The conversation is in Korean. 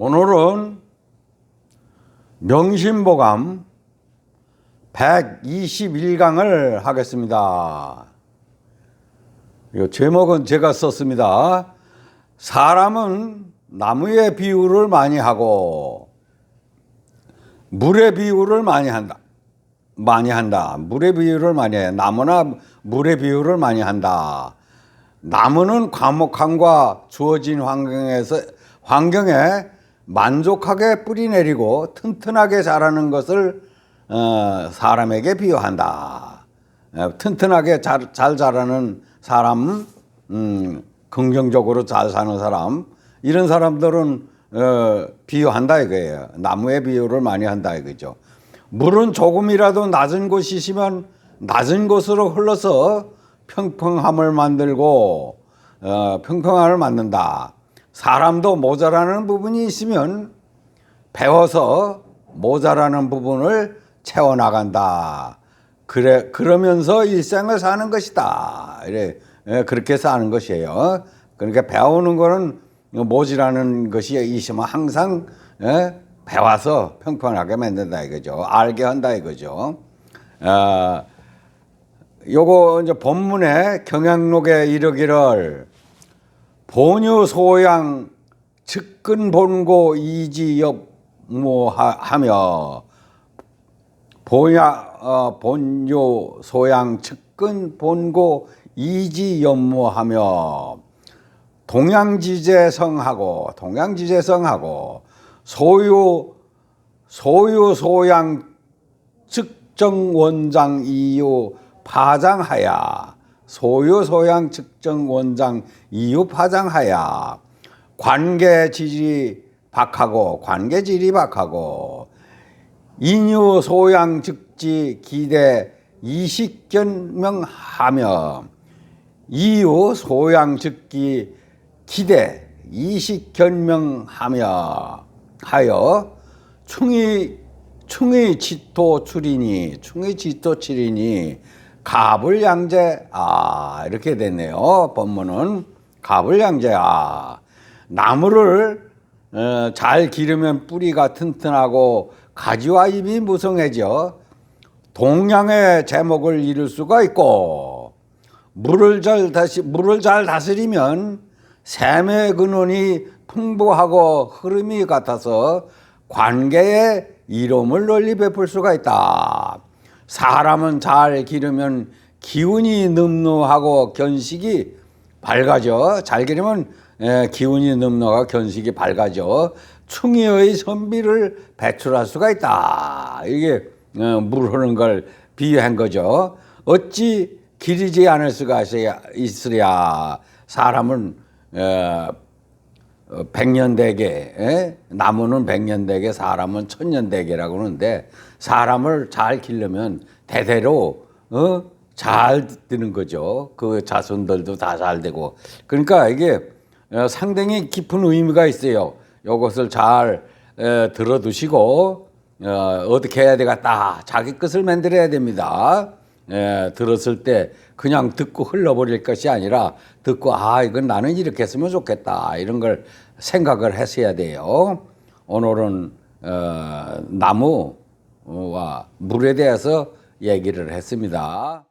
오늘은 명심보감 121강을 하겠습니다. 이 제목은 제가 썼습니다. 사람은 나무의 비유를 많이 하고 물의 비유를 많이 한다. 많이 한다. 물의 비유를 많이 해. 나무나 물의 비유를 많이 한다. 나무는 과목함과 주어진 환경에서 환경에 만족하게 뿌리 내리고 튼튼하게 자라는 것을 어, 사람에게 비유한다. 어, 튼튼하게 잘, 잘 자라는 사람, 음, 긍정적으로 잘 사는 사람, 이런 사람들은 어, 비유한다 이거예요. 나무의 비유를 많이 한다 이거죠. 물은 조금이라도 낮은 곳이시면 낮은 곳으로 흘러서 평평함을 만들고 어, 평평함을 만든다. 사람도 모자라는 부분이 있으면 배워서 모자라는 부분을 채워 나간다. 그래 그러면서 일생을 사는 것이다. 이래 예, 그렇게 사는 것이에요. 그러니까 배우는 거는 모자라는 것이 있으면 항상 예, 배워서 평평하게 만든다 이거죠. 알게 한다 이거죠. 아, 요거 이제 본문에 경향록에 이르기를 본유 소양 측근 본고 이지 엽무하며 보야 어, 본요 소양 측근 본고 이지 연무하며 동양지제성하고 동양지제성하고 소유 소유 소양 측정 원장 이유 파장하야 소유 소양 측정 원장 이유 파장하야 관계 지리 박하고 관계 지리 박하고 인유 소양 즉지 기대 이식견명하며 이유 소양 즉기 기대 이식견명하며 하여 충이 충의 지토 출이니 충의 지토 출이니 갑을 양제 아 이렇게 됐네요 본문은 갑을 양제 아 나무를 어, 잘 기르면 뿌리가 튼튼하고 가지와 잎이 무성해져 동양의 제목을 이룰 수가 있고 물을 잘 다시 물을 잘 다스리면 샘의 근원이 풍부하고 흐름이 같아서 관계의 이름을 널리 베풀 수가 있다. 사람은 잘 기르면 기운이 늠름하고 견식이 밝아져. 잘 기르면 에, 기운이 늠름하고 견식이 밝아져. 충의의 선비를 배출할 수가 있다. 이게 어, 물 흐르는 걸 비유한 거죠. 어찌 기르지 않을 수가 있으랴. 사람은 어, 어, 백년대계, 에? 나무는 백년대계, 사람은 천년대계라고 그러는데 사람을 잘 기르면 대대로 어? 잘 되는 거죠. 그 자손들도 다 잘 되고. 그러니까 이게 어, 상당히 깊은 의미가 있어요. 이것을 잘 에, 들어두시고 어, 어떻게 해야 되겠다. 자기 것을 만들어야 됩니다. 에, 들었을 때 그냥 듣고 흘러버릴 것이 아니라 듣고 아 이건 나는 이렇게 했으면 좋겠다 이런 걸 생각을 했어야 돼요. 오늘은 어, 나무와 물에 대해서 얘기를 했습니다.